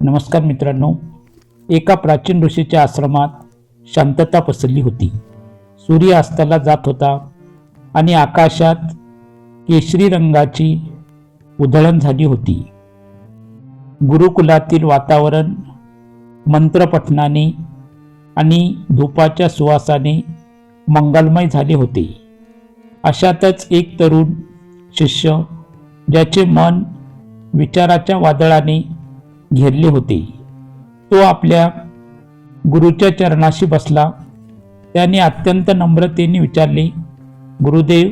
नमस्कार मित्रांनो एका प्राचीन ऋषीच्या आश्रमात शांतता पसरली होती. सूर्य अस्ताला जात होता आणि आकाशात केशरी रंगाची उधळण झाली होती. गुरुकुलातील वातावरण मंत्रपठनाने आणि धुपाच्या सुवासाने मंगलमय झाले होते. अशातच एक तरुण शिष्य ज्याचे मन विचाराच्या वादळाने घेरले होते. तो आपल्या गुरुच्या चरणाशी बसला. त्याने अत्यंत नम्रतेने विचारले गुरुदेव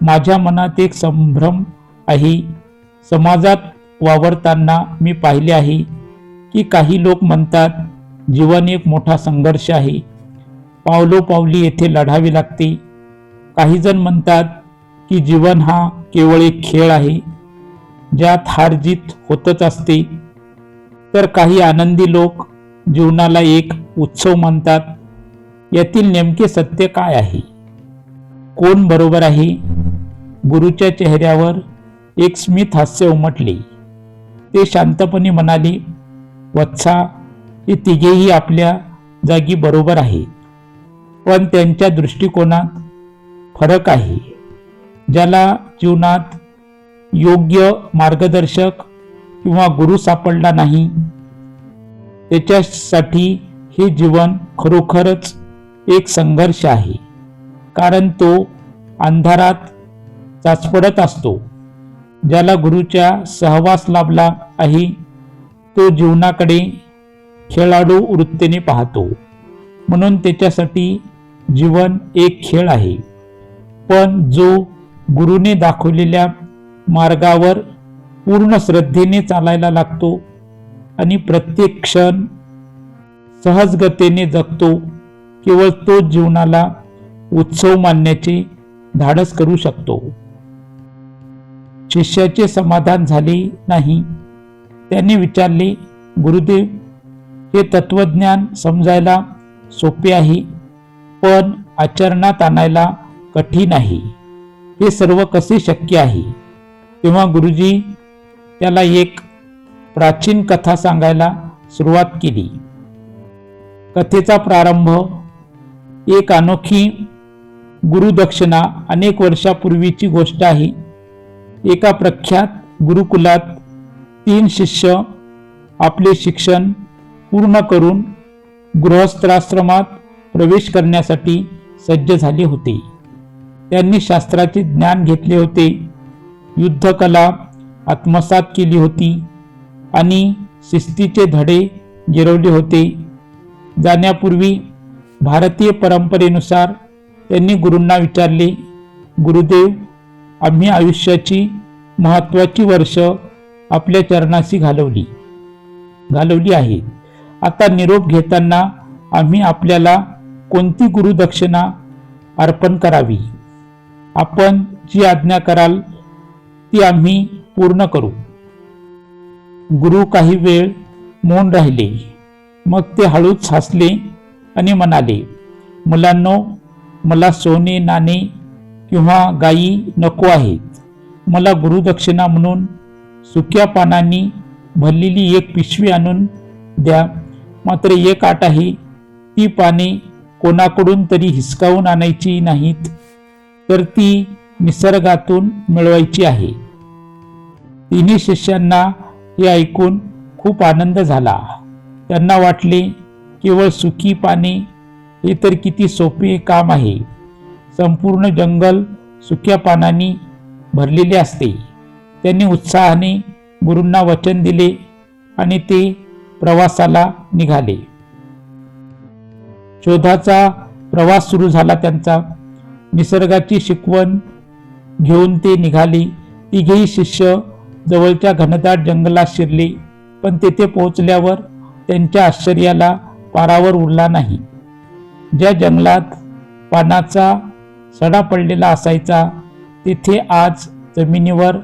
माझ्या मनात एक संभ्रम आहे. समाजात वावरताना मी पाहिले आहे की काही लोक म्हणतात जीवन एक मोठा संघर्ष आहे. पावलोपावली येथे लढावी लागते. काही जण म्हणतात की जीवन हा केवळ एक खेळ आहे ज्यात हार जीत होतच असते. तर काही आनंदी लोक जीवनाला एक उत्सव मानतात. यातील नेमके सत्य काय आहे? कोण बरोबर आहे? गुरुच्या चेहऱ्यावर एक स्मित हास्य उमटले. ते शांतपणे म्हणाले वत्सा हे तिघेही आपल्या जागी बरोबर आहेत. पण त्यांच्या दृष्टिकोनात फरक आहे. ज्याला जीवनात योग्य मार्गदर्शक किंवा गुरु सापडला नाही. त्याच्यासाठी हे जीवन खरोखरच एक संघर्ष आहे. कारण तो अंधारात चाचपडत असतो. ज्याला गुरुच्या सहवास लाभला आहे तो जीवनाकडे खेळाडू वृत्तीने पाहतो. म्हणून त्याच्यासाठी जीवन एक खेळ आहे. पण जो गुरुने दाखवलेल्या मार्गावर पूर्ण श्रद्धेने चालायला लागतो आणि प्रत्येक क्षण सहजगतेने जगतो. केवळ तो जीवनाला उत्सव मानण्याचे धाडस करू शकतो. शिष्याचे समाधान झाले नाही. त्याने विचारले गुरुदेव हे तत्वज्ञान समजायला सोपे आहे पण आचरणात आणायला कठीण आहे. हे सर्व कसे शक्य आहे? तेव्हा गुरुजी त्याला एक प्राचीन कथा सांगायला सुरुवात केली. कथेचा प्रारंभ एक अनोखी गुरुदक्षिणा अनेक वर्षापूर्वीची गोष्ट आहे. एका प्रख्यात गुरुकुलात तीन शिष्य आपले शिक्षण पूर्ण करून गृहस्थाश्रमात प्रवेश करण्यासाठी सज्ज झाले होते. त्यांनी शास्त्राचे ज्ञान घेतले होते. युद्धकला आत्मसात केली होती आणि शिस्तीचे धडे गिरवले होते. जाण्यापूर्वी भारतीय परंपरेनुसार त्यांनी गुरूंना विचारले गुरुदेव आम्ही आयुष्याची महत्त्वाची वर्ष आपल्या चरणाशी घालवली घालवली आहे. आता निरोप घेताना आम्ही आपल्याला कोणती गुरुदक्षिणा अर्पण करावी? आपण जी आज्ञा कराल ती आम्ही पूर्ण करू. गुरु काही वेळ मौन राहिले. मग ते हळूच हसले आणि म्हणाले मुलांनो मला सोने नाणे किंवा गायी नको आहेत. मला गुरुदक्षिणा म्हणून सुक्या पानांनी भरलेली एक पिशवी आणून द्या. मात्र एक आट आहे. ती पाने कोणाकडून तरी हिसकावून आणायची नाहीत तर ती निसर्गातून मिळवायची आहे. तिन्ही शिष्यांना हे ऐकून खूप आनंद झाला. त्यांना वाटले केवळ सुकी पाने हे तर किती सोपे काम आहे. संपूर्ण जंगल सुक्या पानांनी भरलेले असते. त्यांनी उत्साहाने गुरूंना वचन दिले आणि ते प्रवासाला निघाले. शोधाचा प्रवास सुरू झाला त्यांचा. निसर्गाची शिकवण घेऊन ते निघाले. तिघेही शिष्य जवळच्या घनदाट जंगलात शिरले पण तेथे पोहोचल्यावर त्यांच्या आश्चर्याला पारावर उरला नाही. ज्या जंगलात पानाचा सडा पडलेला असायचा तेथे आज जमिनीवर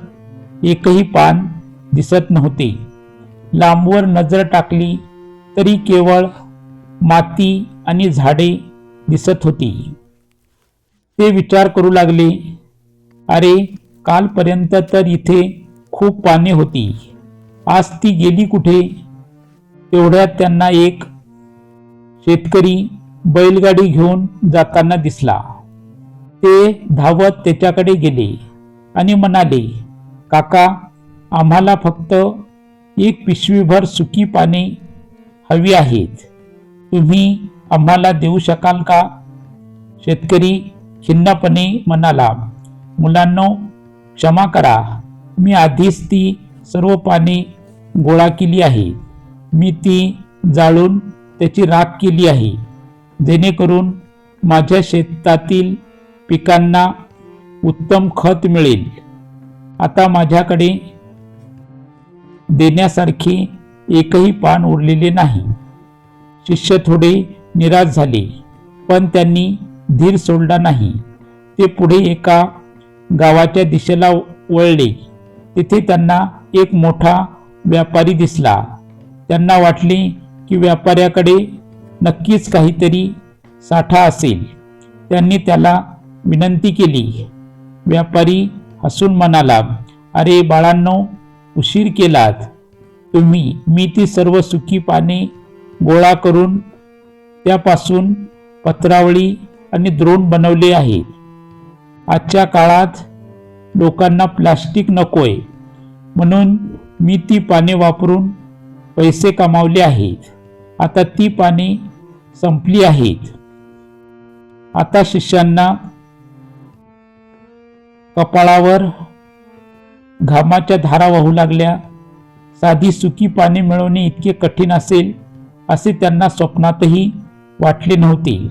एकही पान दिसत नव्हते. लांबवर नजर टाकली तरी केवळ माती आणि झाडे दिसत होती. ते विचार करू लागले अरे कालपर्यंत तर इथे खूप पाने होती. आज ती गेली कुठे? तेवढ्यात त्यांना एक शेतकरी बैलगाडी घेऊन जाताना दिसला. ते धावत त्याच्याकडे गेले आणि म्हणाले काका आम्हाला फक्त एक पिशवीभर सुकी पाने हवी आहेत. तुम्ही आम्हाला देऊ शकाल का? शेतकरी खिन्नपणे म्हणाला मुलांनो क्षमा करा. मी आधीच ती सर्व पाने गोळा केली आहे. मी ती जाळून त्याची राख केली आहे. जेणेकरून माझ्या शेतातील पिकांना उत्तम खत मिळेल. आता माझ्याकडे देण्यासारखे एकही पान उरलेले नाही. शिष्य थोडे निराश झाले पण त्यांनी धीर सोडला नाही. ते पुढे एका गावाच्या दिशेला वळले. तिथे त्यांना एक मोठा व्यापारी दिसला. त्यांना वाटले की व्यापाऱ्याकडे नक्कीच काहीतरी साठा असेल. त्यांनी त्याला विनंती केली. व्यापारी हसून म्हणाला अरे बाळांनो उशीर केलात. तुम्ही मी ती सर्व सुकी पाने गोळा करून त्यापासून पत्रावळी आणि द्रोण बनवले आहेत. आजच्या काळात लोकांना प्लास्टिक नकोय. म्हणून मी ती पाने वापरून पैसे कमावले आहेत. आता ती पाने संपली आहेत. आता शिष्यांना कपाळावर घामाच्या धारा वाहू लागल्या. साधी सुकी पाने मिळवणे इतके कठीण असेल असे त्यांना स्वप्नातही वाटले नव्हते.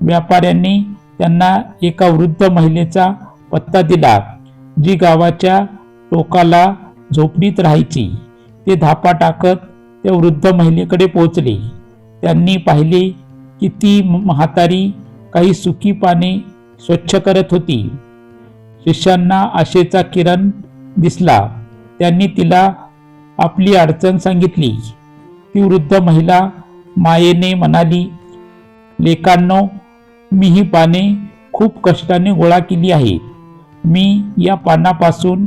व्यापाऱ्यांनी त्यांना एका वृद्ध महिलेचा पत्ता दिला. जी गावाच्या टोकाला झोपडीत राहायची ते धापा टाकत त्या वृद्ध महिलेकडे पोचले त्यांनी पाहिले की ती म्हातारी काही सुकी पाने स्वच्छ करत होती. शिष्यांना आशेचा किरण दिसला. त्यांनी तिला आपली अडचण सांगितली. ती वृद्ध महिला मायेने म्हणाली लेकांनो मी ही पाने खूप कष्टाने गोळा केली आहेत. मी या पानापासून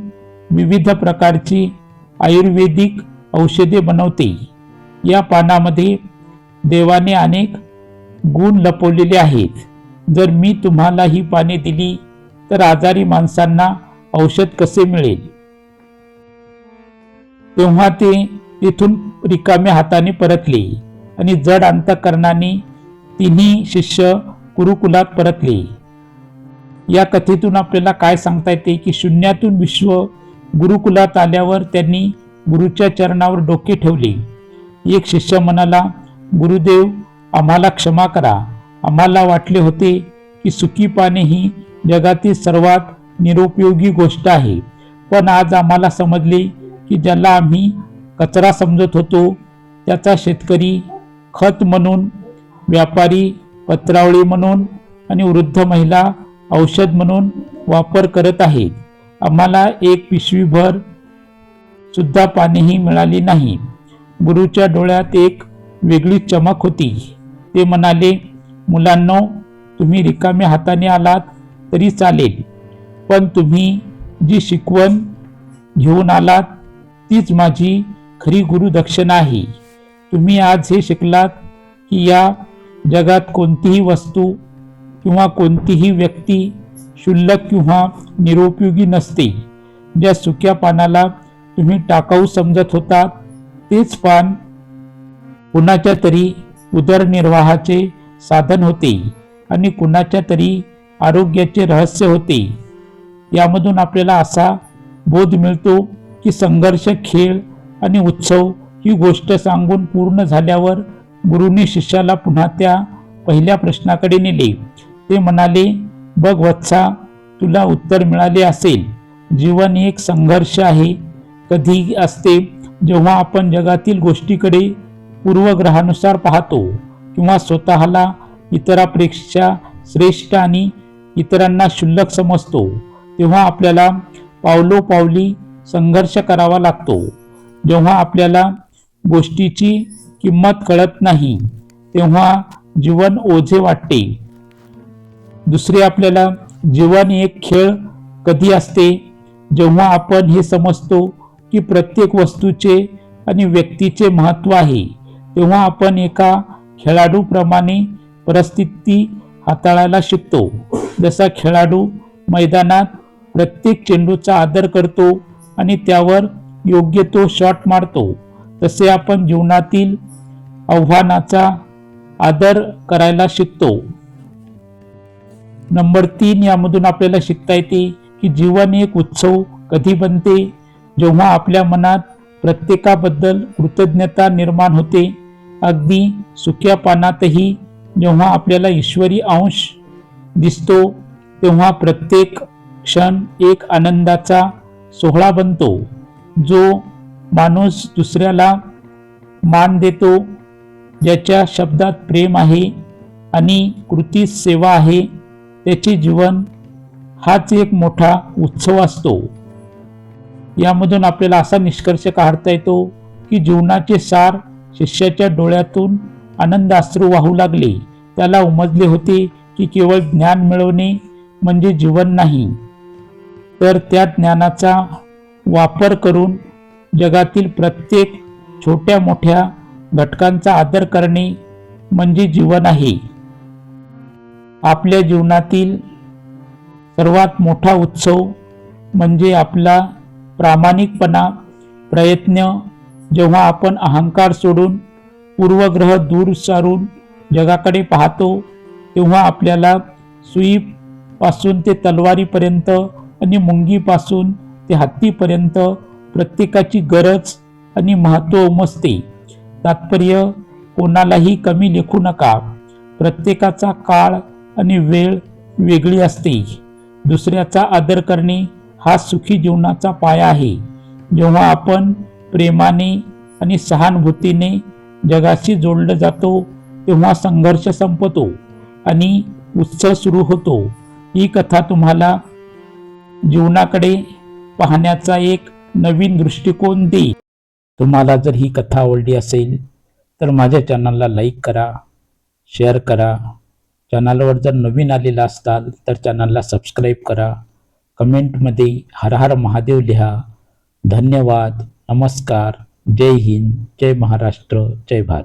विविध प्रकारची आयुर्वेदिक औषधे बनवते. या पानामध्ये देवाने अनेक गुण लपवलेले आहेत. जर मी तुम्हाला ही पाने दिली तर आजारी माणसांना औषध कसे मिळेल? तेव्हा ते तिथून रिकाम्या हाताने परतले आणि जड अंतकरणाने तिन्ही शिष्य कुरुकुलात परतले. या कथेतून आपल्याला काय सांगता येते की शून्यातून विश्व गुरुकुलात आल्यावर त्यांनी गुरुच्या चरणावर डोके ठेवले. एक शिष्य म्हणाला गुरुदेव आम्हाला क्षमा करा. आम्हाला वाटले होते की सुकी पाने ही जगातील सर्वात निरुपयोगी गोष्ट आहे. पण आज आम्हाला समजले की ज्याला आम्ही कचरा समजत होतो त्याचा शेतकरी खत म्हणून व्यापारी पत्रावळी म्हणून आणि वृद्ध महिला औषध म्हणून वापर करत आहेत आम्हाला एक पिशवीभर सुद्धा पाणीही मिळाले नाही. गुरुच्या डोळ्यात एक वेगळी चमक होती. ते म्हणाले मुलांनो तुम्ही रिकाम्या हाताने आलात तरी चालेल. पण तुम्ही जी शिकवण घेऊन आलात तीच माझी खरी गुरुदक्षिणा आहे. तुम्ही आज हे शिकलात की या जगात कोणतीही वस्तू किंवा कोणतीही व्यक्ती क्षुल्लक किंवा निरुपयोगी नसते. ज्या सुक्या पानाला तुम्ही टाकाऊ समजत होता तेच पान कुणाच्या तरी उदरनिर्वाहाचे साधन होते आणि कुणाच्या तरी आरोग्याचे रहस्य होते. यामधून आपल्याला असा बोध मिळतो की संघर्ष खेळ आणि उत्सव ही गोष्ट सांगून पूर्ण झाल्यावर गुरुने शिष्याला पुन्हा त्या पहिल्या प्रश्नाकडे नेले. ते म्हणाले बघ वत्सा तुला उत्तर मिळाले असेल. जीवन एक संघर्ष आहे. कधी असते जेव्हा आपण जगातील गोष्टीकडे पूर्वग्रहानुसार पाहतो किंवा स्वतःला इतरापेक्षा श्रेष्ठ आणि इतरांना शुल्लक समजतो तेव्हा आपल्याला पावलोपावली संघर्ष करावा लागतो. जेव्हा आपल्याला गोष्टीची किंमत कळत नाही तेव्हा जीवन ओझे वाटते. दुसरे आपल्याला जीवन एक खेळ कधी असते जेव्हा आपण हे समजतो की प्रत्येक वस्तूचे आणि व्यक्तीचे महत्त्व आहे तेव्हा आपण एका खेळाडूप्रमाणे परिस्थिती हाताळायला शिकतो. जसा खेळाडू मैदानात प्रत्येक चेंडूचा आदर करतो आणि त्यावर योग्य तो शॉट मारतो तसे आपण जीवनातील आव्हानाचा आदर करायला शिकतो. नंबर तीन यामधून आपल्याला शिकता येते की जीवन एक उत्सव कधी बनते? जेव्हा आपल्या मनात प्रत्येकाबद्दल कृतज्ञता निर्माण होते अगदी सुक्या पानातही जेव्हा आपल्याला ईश्वरी अंश दिसतो तेव्हा प्रत्येक क्षण एक आनंदाचा सोहळा बनतो. जो माणूस दुसऱ्याला मान देतो ज्याच्या शब्दात प्रेम आहे आणि कृतीत सेवा आहे त्याचे जीवन हाच एक मोठा उत्सव असतो. यामधून आपल्याला असा निष्कर्ष काढता येतो की जीवनाचे सार शिष्याच्या डोळ्यातून आनंद अश्रू वाहू लागले. त्याला उमजले होते की केवळ ज्ञान मिळवणे म्हणजे जीवन नाही. तर त्या ज्ञानाचा वापर करून जगातील प्रत्येक छोट्या मोठ्या घटकांचा आदर करणे म्हणजे जीवन आहे. आपल्या जीवनातील सर्वात मोठा उत्सव म्हणजे आपला प्रामाणिकपणा प्रयत्न जेव्हा आपण अहंकार सोडून पूर्वग्रह दूर सारून जगाकडे पाहतो तेव्हा आपल्याला सुईपासून ते तलवारीपर्यंत आणि मुंगीपासून ते हत्तीपर्यंत प्रत्येकाची गरज आणि महत्त्व उमजते तात्पर्य कोणालाही कमी लेखू नका. प्रत्येकाचा काळ आणि वेळ वेगळी असते. दुसऱ्याचा आदर करणे हा सुखी जीवनाचा पाया आहे. जेव्हा आपण प्रेमाने आणि सहानुभूतीने जगाशी जोडलं जातो तेव्हा संघर्ष संपतो आणि उत्सव सुरू होतो. ही कथा तुम्हाला जीवनाकडे पाहण्याचा एक नवीन दृष्टिकोन देईल. तुम्हाला जर ही कथा आवडली असेल तर माझ्या चॅनलला लाईक करा शेअर करा. चॅनलवर जर नवीन आलेला असाल तर चॅनलला सबस्क्राईब करा. कमेंटमध्ये हर हर महादेव लिहा. धन्यवाद. नमस्कार. जय हिंद. जय महाराष्ट्र. जय भारत.